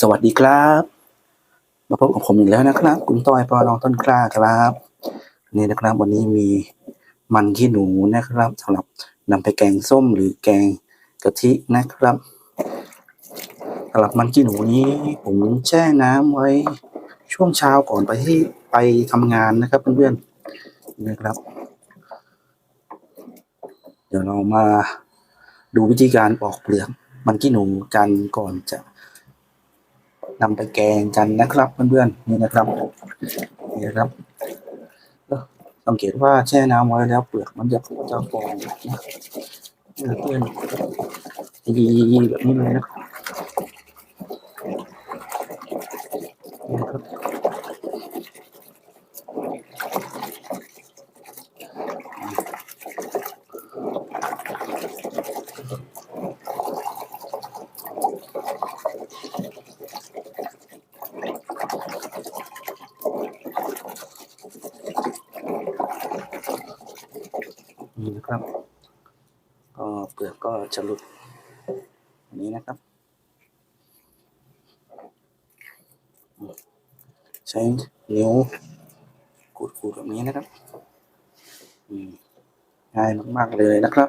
สวัสดีครับ มาพบกับผมอีกแล้วนะครับ คุณต้อยปอน้องต้นกล้าครับ นี่นะครับ วันนี้มีมันที่หนูนะครับสำหรับนำไปแกงส้มหรือแกงกะทินะครับสำหรับมันที่หนูนี้ ผมแช่น้ำไว้ช่วงเช้าก่อนไปที่ไปทำงานนะครับเพื่อนๆนี่นะครับ เดี๋ยวเรามาดูวิธีการปอกเปลือกมันที่หนูกันก่อนจะ นำไปแกงกันนะครับเพื่อนๆนี่นะครับนี่นะครับสังเกตว่าแช่น้ำไว้แล้วเปลือกมันจะจะฟองนะเพื่อนดีแบบนี้เลยนะครับ นี่นะครับ ก็เปลือกก็จะหลุดอันนี้นะครับ ใช้นิ้วขูดๆแบบนี้นะครับง่ายมากๆเลยนะครับ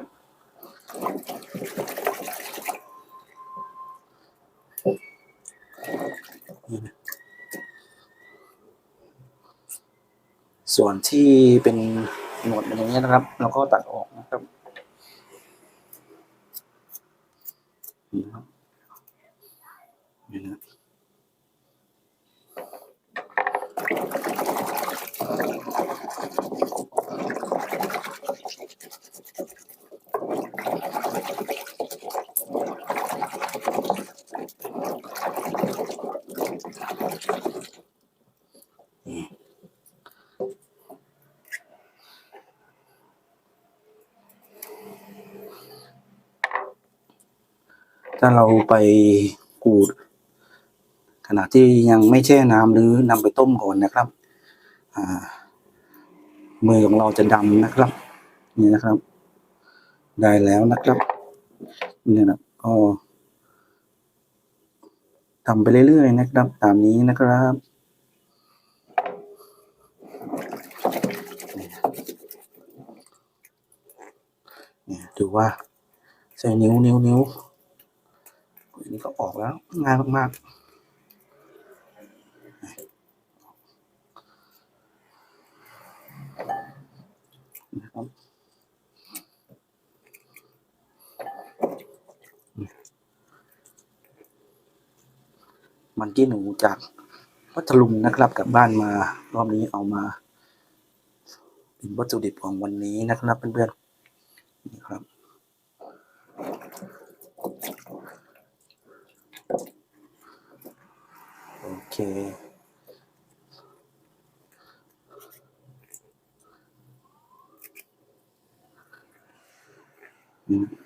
ส่วนที่เป็น หนวดอย่างเงี้ยนะครับ เราก็ตัดออกนะครับนี่ครับนี่นะ ถ้าเราไปขูด ขณะที่ยังไม่แช่น้ำหรือนำไปต้มก่อนนะครับมือของเราจะดำนะครับ นี่นะครับ ได้แล้วนะครับนี่นะก็ทำไปเรื่อยๆนะครับ ตามนี้นะครับเนี่ยดูว่าใส่นิ้วนิ้วนิ้ว นี้ก็ออกแล้ว ง่ายมากๆนะครับมันกี้หนูจากพัทลุงนะครับกลับบ้านมารอบนี้เอามาเป็นวัตถุดิบของวันนี้นะครับเพื่อนๆนี่ครับ Okay. Mm. -hmm.